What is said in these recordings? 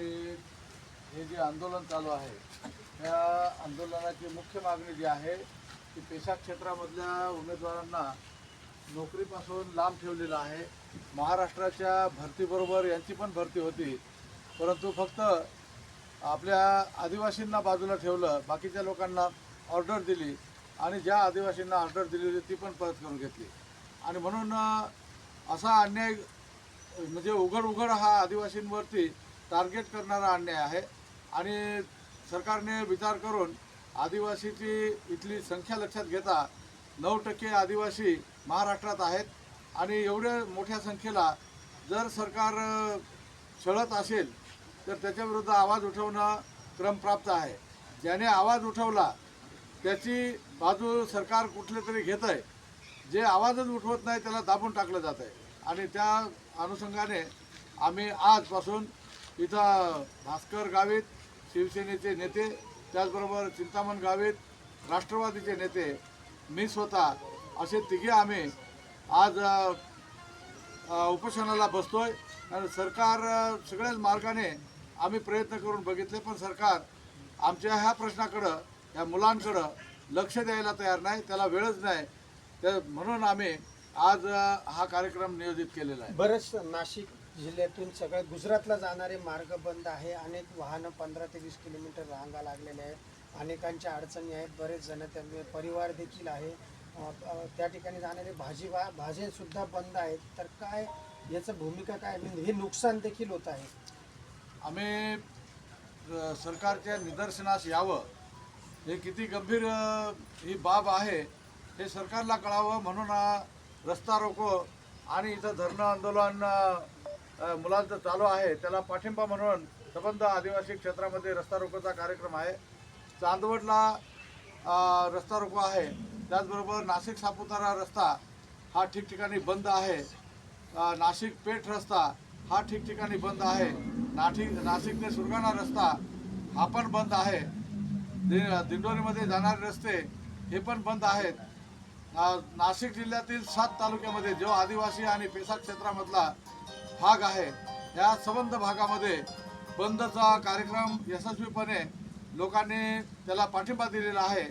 ते हे जे आंदोलन चालू आहे त्या आंदोलनाची मुख्य मागणी जी आहे की पेशा क्षेत्रामधल्या उमेदवारांना नोकरीपासून लांब ठेवलेलं आहे. महाराष्ट्राच्या भरतीबरोबर यांची पण भरती होती. परंतु फक्त आपल्या आदिवासींना बाजूला ठेवलं बाकीच्या लोकांना ऑर्डर दिली आणि ज्या आदिवासींना ऑर्डर दिली होती ती पण परत करून घेतली. आणि म्हणून असा अन्याय म्हणजे उघड उघड हा आदिवासींवरती टार्गेट करणारा अन्याय आहे. आणि सरकारने विचार करून आदिवासीची इथली संख्या लक्षात घेता नऊ टक्के आदिवासी महाराष्ट्रात आहेत. आणि एवढ्या मोठ्या संख्येला जर सरकार छळत असेल तर त्याच्याविरुद्ध आवाज उठवणं क्रमप्राप्त आहे. ज्याने आवाज उठवला त्याची बाजू सरकार कुठले तरी घेत आहे जे आवाजच उठवत नाही त्याला दाबून टाकलं जात आहे आणि त्या अनुषंगाने आम्ही आजपासून इथं भास्कर गावित शिवसेनेचे नेते त्याचबरोबर चिंतामण गावित राष्ट्रवादीचे नेते मी स्वतः असे तिघे आम्ही आज उपोषणाला बसतोय. आणि सरकार सगळ्याच मार्गाने आम्ही प्रयत्न करून बघितले पण सरकार आमच्या ह्या प्रश्नाकडं या मुलांकडं लक्ष द्यायला तयार नाही त्याला वेळच नाही. त्या म्हणून आम्ही आज हा कार्यक्रम नियोजित केलेला आहे. बरेच नाशिक जिल्ह्यातून सगळ्या गुजरातला जाणारे मार्ग बंद आहे. अनेक वाहनं पंधरा ते वीस किलोमीटर रांगा लागलेल्या आहेत. अनेकांच्या अडचणी आहेत. बरेच जण त्यांचे परिवार देखील आहे. त्या ठिकाणी जाणारे भाजी वा भाजीसुद्धा बंद आहेत. तर काय याचं भूमिका काय? म्हणजे हे नुकसान देखील होत आहे. आम्ही सरकारच्या निदर्शनास यावं. हे किती गंभीर ही बाब आहे हे सरकारला कळावं म्हणून हा रस्ता रोको आणि इथं धरणं आंदोलन मुलांचं चालू आहे. त्याला पाठिंबा म्हणून संबंध आदिवासी क्षेत्रामध्ये रस्ता रोकोचा कार्यक्रम आहे. चांदवडला रस्ता रोको आहे. त्याचबरोबर नाशिक सापुतारा रस्ता हा ठिकठिकाणी बंद आहे. नाशिक पेठ रस्ता हा ठिकठिकाणी बंद आहे. नाशिक नाशिक ते सुरगाणा रस्ता हा पण बंद आहे. दि- दिंडोरीमध्ये जाणारे रस्ते हे पण बंद आहेत. नाशिक जिल्ह्यातील सात तालुक्यामध्ये जो आदिवासी आणि पेसा क्षेत्रामधला भाग आहे. या संबंध भागामध्ये बंदचा कार्यक्रम यशस्वीपणे लोकांनी त्याला पाठिंबा दिलेला आहे.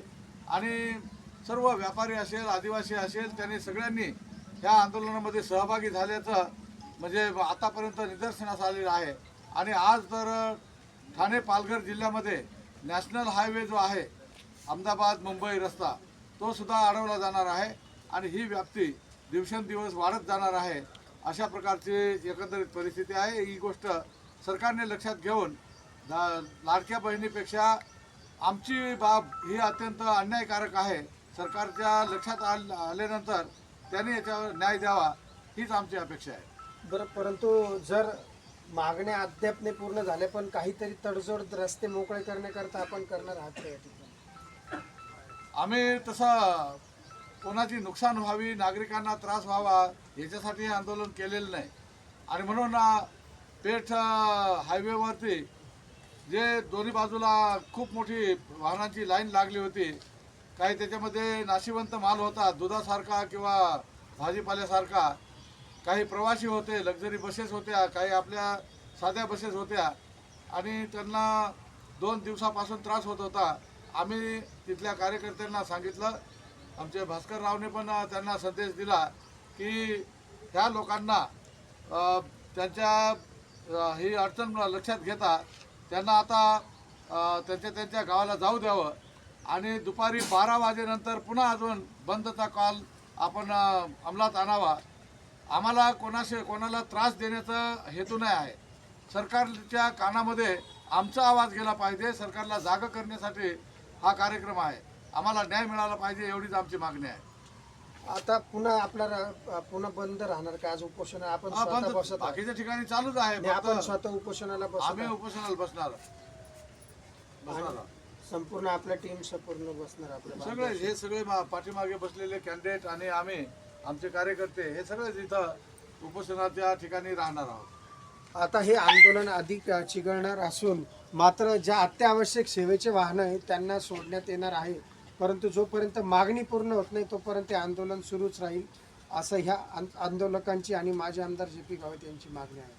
आणि सर्व व्यापारी असेल आदिवासी असेल त्यांनी सगळ्यांनी या आंदोलनामध्ये सहभागी झाल्याचं म्हणजे आतापर्यंत निदर्शनास आलेलं आहे. आणि आज तर ठाणे पालघर जिल्ह्यामध्ये नॅशनल हायवे जो आहे अहमदाबाद मुंबई रस्ता तो सुद्धा अडवला जाणार आहे. आणि ही व्याप्ती दिवसेंदिवस वाढत जाणार आहे. अशा प्रकारची एकंदरीत परिस्थिती आहे. ही गोष्ट सरकारने लक्षात घेऊन लाडक्या बहिणीपेक्षा आमची बाब ही अत्यंत अन्यायकारक आहे. सरकारच्या लक्षात आल आल्यानंतर त्यांनी याच्यावर न्याय द्यावा हीच आमची अपेक्षा आहे. बरं परंतु जर मागण्या अद्याप नाही पूर्ण झाल्या पण काहीतरी तडजोड रस्ते मोकळे करण्याकरता आपण करणार आहात का या ठिकाणी? आम्ही तसं कोणाची नुकसान व्हावी नागरिकांना त्रास व्हावा याच्यासाठी हे आंदोलन केलेलं नाही. आणि म्हणून पेठ हायवेवरती जे दोन्ही बाजूला खूप मोठी वाहनांची लाईन लागली होती काही त्याच्यामध्ये नाशिवंत माल होता दुधासारखा किंवा भाजीपाल्यासारखा काही प्रवासी होते लक्झरी बसेस होत्या काही आपल्या साध्या बसेस होत्या आणि त्यांना दोन दिवसापासून त्रास होत होता. आम्ही तिथल्या कार्यकर्त्यांना सांगितलं आमचे भास्कर रावने पण त्यांना संदेश दिला की ह्या लोकांना त्यांच्या ही अडचण लक्षात घेता त्यांना आता त्यांच्या त्यांच्या गावाला जाऊ द्यावं. आणि दुपारी बारा वाजेनंतर पुन्हा अजून बंदचा कॉल आपण अंमलात आणावा. आम्हाला कोणाशी कोणाला त्रास देण्याचा हेतू नाही आहे. सरकारच्या कानामध्ये आमचा आवाज गेला पाहिजे. सरकारला जागा करण्यासाठी हा कार्यक्रम आहे. आम्हाला न्याय मिळाला पाहिजे एवढीच आमची मागणी आहे. आता पुन्हा आपला पुन्हा बंद राहणार का? आज उपोषण आपण हा, स्वतः बंद बसत आहोत. बाकीच्या ठिकाणी चालूच आहे नाही, आपण फक्त स्वतः उपोषणाला बसत आम्ही. उपोषणाला बसणार. बसणार. आहोत. संपूर्ण आपल्या टीम संपूर्ण बसणार आपल्या सगळे हे सगळे मा- पाठीमागे बसलेले कॅन्डिडेट आणि आम्ही आमचे कार्यकर्ते हे सगळेच इथं उपोषणाच्या ठिकाणी राहणार आहोत. आता हे आंदोलन अधिक अ, चिघळणार असून मात्र ज्या अत्यावश्यक सेवेचे वाहनं आहेत त्यांना सोडण्यात येणार आहे. परंतु जोपर्यंत मागणी पूर्ण होत नाही तोपर्यंत हे आंदोलन सुरूच राहील असं ह्या आंदोलकांची आणि माजी आमदार जे पी गावित यांची मागणी आहे.